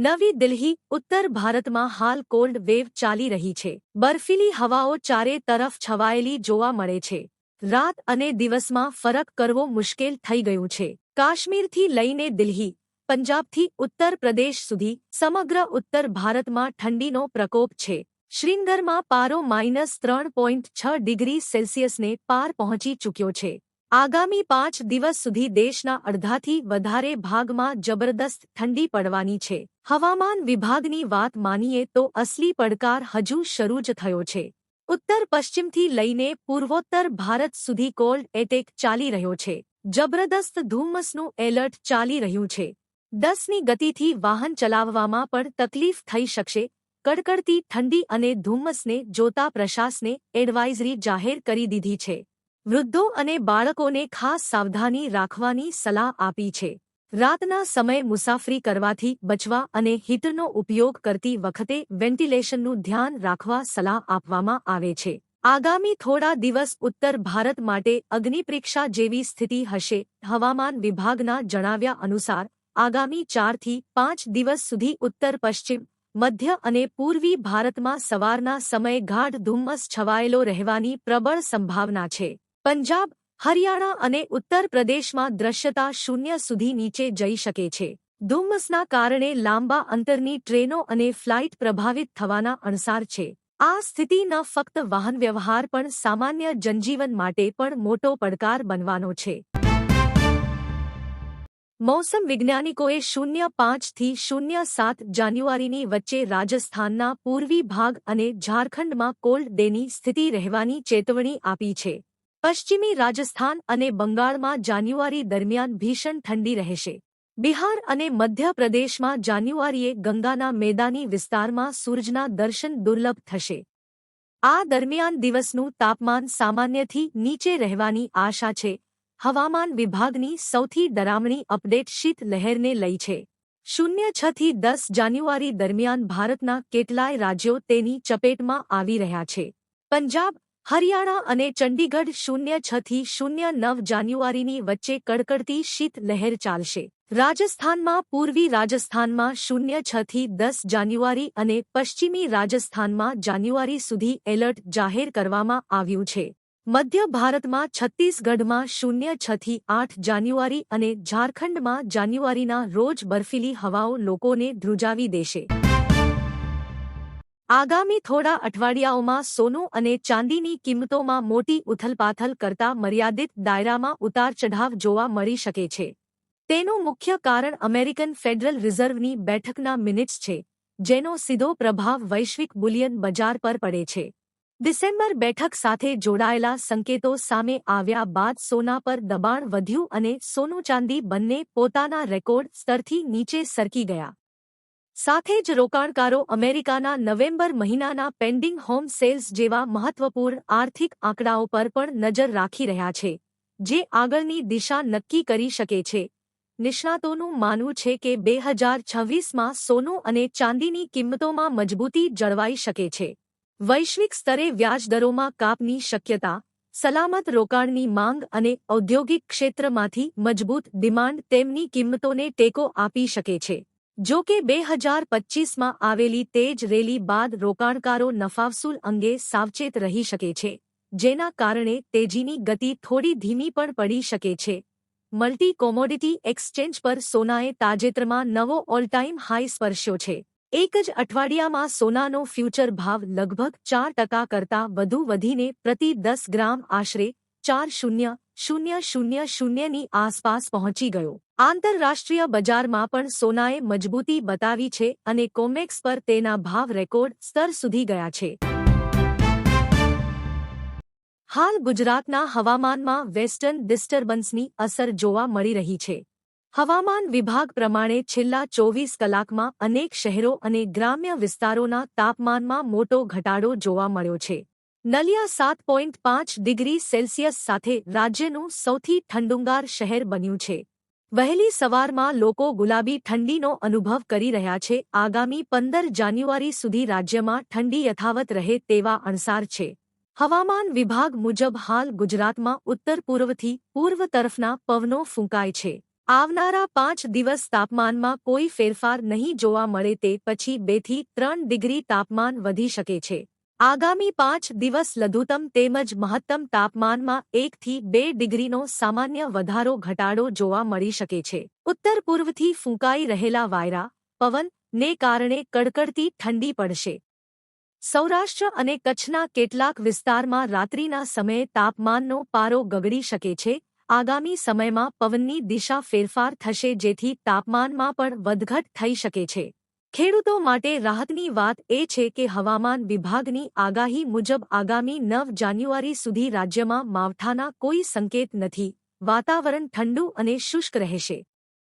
નવી દિલ્હી, ઉત્તર ભારતમાં હાલ કોલ્ડ વેવ ચાલી રહી છે. બર્ફીલી હવાઓ ચારે તરફ છવાયેલી જોવા મળે છે. રાત અને દિવસમાં ફરક કરવો મુશ્કેલ થઈ ગયું છે. કાશ્મીરથી લઈને દિલ્હી, પંજાબથી ઉત્તર પ્રદેશ સુધી સમગ્ર ઉત્તર ભારતમાં ઠંડીનો પ્રકોપ છે. શ્રીનગરમાં પારો માઇનસ ત્રણ પોઈન્ટ છ ડિગ્રી સેલ્સિયસને પાર પહોંચી ચૂક્યો છે. આગામી પાંચ દિવસ સુધી દેશના અડધાથી વધારે ભાગમાં જબરદસ્ત ઠંડી પડવાની છે. હવામાન વિભાગની વાત માનીએ તો અસલી પડકાર હજુ શરૂ જ થયો છે. ઉત્તર પશ્ચિમથી લઈને પૂર્વોત્તર ભારત સુધી કોલ્ડ એટેક ચાલી રહ્યો છે. જબરદસ્ત ધુમ્મસનું એલર્ટ ચાલી રહ્યું છે. દસની ગતિથી વાહન ચલાવવામાં પણ તકલીફ થઈ શકશે. કડકડતી ઠંડી અને ધુમ્મસને જોતા પ્રશાસને એડવાઇઝરી જાહેર કરી દીધી છે. વૃદ્ધો અને બાળકોને ખાસ સાવધાની રાખવાની સલાહ આપી છે. રાતના સમય મુસાફરી કરવાથી બચવા અને હીટરનો ઉપયોગ કરતી વખતે વેન્ટિલેશનનું ધ્યાન રાખવા સલાહ આપવામાં આવે છે. આગામી થોડા દિવસ ઉત્તર ભારત માટે અગ્નિપરીક્ષા જેવી સ્થિતિ હશે, હવામાન વિભાગના જણાવ્યા અનુસાર, આગામી ચારથી પાંચ દિવસ સુધી ઉત્તર પશ્ચિમ, મધ્ય અને પૂર્વી ભારતમાં સવારના સમયે ગાઢ ધુમ્મસ છવાયેલો રહેવાની પ્રબળ સંભાવના છે. પંજાબ, હરિયાણા અને ઉત્તર પ્રદેશમાં દ્રશ્યતા શૂન્ય સુધી નીચે જઈ શકે છે. ધુમ્મસના કારણે લાંબા અંતરની ટ્રેનો અને ફ્લાઇટ પ્રભાવિત થવાના અણસાર છે. આ સ્થિતિ ન ફક્ત વાહન વ્યવહાર પણ સામાન્ય જનજીવન માટે પણ મોટો પડકાર બનવાનો છે. મૌસમ વૈજ્ઞાનિકોએ શૂન્ય પાંચથી શૂન્ય સાત જાન્યુઆરીની વચ્ચે રાજસ્થાનના પૂર્વી ભાગ અને ઝારખંડમાં કોલ્ડ ડેની સ્થિતિ રહેવાની ચેતવણી આપી છે. પશ્ચિમી રાજસ્થાન અને બંગાળમાં જાન્યુઆરી દરમિયાન ભીષણ ઠંડી રહેશે. બિહાર અને મધ્યપ્રદેશમાં જાન્યુઆરીએ ગંગાના મેદાની વિસ્તારમાં સૂરજના દર્શન દુર્લભ થશે. આ દરમિયાન દિવસનું તાપમાન સામાન્યથી નીચે રહેવાની આશા છે. હવામાન વિભાગની સૌથી ડરામણી અપડેટ શીત લહેરને લઈ છે. શૂન્ય છથી દસ જાન્યુઆરી દરમિયાન ભારતના કેટલાય રાજ્યો તેની ચપેટમાં આવી રહ્યા છે. પંજાબ હરિયાણા અને ચંડીગઢ શૂન્ય છથી શૂન્ય નવ જાન્યુઆરીની વચ્ચે કડકડતી શીત લહેર ચાલશે. રાજસ્થાનમાં પૂર્વી રાજસ્થાનમાં શૂન્ય છથી દસ જાન્યુઆરી અને પશ્ચિમી રાજસ્થાનમાં જાન્યુઆરી સુધી એલર્ટ જાહેર કરવામાં આવ્યું છે. મધ્ય ભારતમાં છત્તીસગઢમાં શૂન્ય છથી આઠ જાન્યુઆરી અને ઝારખંડમાં જાન્યુઆરીના રોજ બર્ફીલી હવાઓ લોકોને ધ્રુજાવી દેશે. આગામી થોડા અઠવાડિયાઓમાં સોનું અને ચાંદીની કિંમતોમાં મોટી ઉથલપાથલ કરતા મર્યાદિત દાયરામાં ઉતાર ચઢાવ જોવા મળી શકે છે. તેનું મુખ્ય કારણ અમેરિકન ફેડરલ રિઝર્વની બેઠકના મિનિટ્સ છે, જેનો સીધો પ્રભાવ વૈશ્વિક બુલિયન બજાર પર પડે છે. ડિસેમ્બર બેઠક સાથે જોડાયેલા સંકેતો સામે આવ્યા બાદ સોના પર દબાણ વધ્યું અને સોનું ચાંદી બંને પોતાના રેકોર્ડ સ્તરથી નીચે સરકી ગયા. સાથે જ રોકાણકારો અમેરિકાના નવેમ્બર મહિનાના પેન્ડિંગ હોમ સેલ્સ જેવા મહત્વપૂર્ણ આર્થિક આંકડાઓ પર પણ નજર રાખી રહ્યા છે, જે આગળની દિશા નક્કી કરી શકે છે. નિષ્ણાતોનું માનવું છે કે બે હજાર છવ્વીસમાં સોનું અને ચાંદીની કિંમતોમાં મજબૂતી જળવાઈ શકે છે. વૈશ્વિક સ્તરે વ્યાજદરોમાં કાપની શક્યતા, સલામત રોકાણની માંગ અને ઔદ્યોગિક ક્ષેત્રમાંથી મજબૂત ડિમાન્ડ તેમની કિંમતોને ટેકો આપી શકે છે. જો કે બે હજાર પચ્ચીસમાં આવેલી તેજ રેલી બાદ રોકાણકારો નફાવસૂલ અંગે સાવચેત રહી શકે છે, જેના કારણે તેજીની ગતિ થોડી ધીમી પણ પડી શકે છે. મલ્ટી કોમોડિટી એક્સચેન્જ પર સોનાએ તાજેતરમાં નવો ઓલ ટાઈમ હાઈ સ્પર્શ્યો છે. એક જ અઠવાડિયામાં સોનાનો ફ્યુચર ભાવ લગભગ ચાર ટકા કરતાં વધુ વધીને પ્રતિ દસ ગ્રામ આશરે ચાર શૂન્ય શૂન્ય શૂન્ય શૂન્યની આસપાસ પહોંચી ગયો. આંતરરાષ્ટ્રીય બજારમાં પણ સોનાએ મજબૂતી બતાવી છે અને કોમેક્સ પર તેના ભાવ રેકોર્ડ સ્તર સુધી ગયા છે. હાલ ગુજરાતના હવામાનમાં વેસ્ટર્ન ડિસ્ટર્બન્સની અસર જોવા મળી રહી છે. હવામાન વિભાગ પ્રમાણે છેલ્લા ચોવીસ કલાકમાં અનેક શહેરો અને ગ્રામ્ય વિસ્તારોના તાપમાનમાં મોટો ઘટાડો જોવા મળ્યો છે. નલિયા સાત પોઈન્ટ પાંચ ડિગ્રી સેલ્સિયસ સાથે રાજ્યનું સૌથી ઠંડુંગાર શહેર બન્યું છે. વહેલી સવારમાં લોકો ગુલાબી ઠંડીનો અનુભવ કરી રહ્યા છે. આગામી પંદર જાન્યુઆરી સુધી રાજ્યમાં ઠંડી યથાવત રહે તેવા અણસાર છે. હવામાન વિભાગ મુજબ હાલ ગુજરાતમાં ઉત્તર પૂર્વથી પૂર્વ તરફના પવનો ફૂંકાય છે. આવનારા પાંચ દિવસ તાપમાનમાં કોઈ ફેરફાર નહીં જોવા મળે તે પછી બેથી ત્રણ ડિગ્રી તાપમાન વધી શકે છે. આગામી પાંચ દિવસ લઘુત્તમ તેમજ મહત્તમ તાપમાનમાં એકથી બે ડિગ્રીનો સામાન્ય વધારો ઘટાડો જોવા મળી શકે છે. ઉત્તર પૂર્વથી ફૂંકાઈ રહેલા વાયરા, પવન, ને કારણે કડકડતી ઠંડી પડશે. સૌરાષ્ટ્ર અને કચ્છના કેટલાક વિસ્તારમાં રાત્રિના સમયે તાપમાનનો પારો ગગડી શકે છે. આગામી સમયમાં પવનની દિશા ફેરફાર થશે જેથી તાપમાનમાં પણ વધઘટ થઈ શકે છે. ખેડૂતો માટે રાહતની વાત એ છે કે હવામાન વિભાગની આગાહી મુજબ આગામી નવ જાન્યુઆરી સુધી રાજ્યમાં માવઠાના કોઈ સંકેત નથી. વાતાવરણ ઠંડુ અને શુષ્ક રહેશે.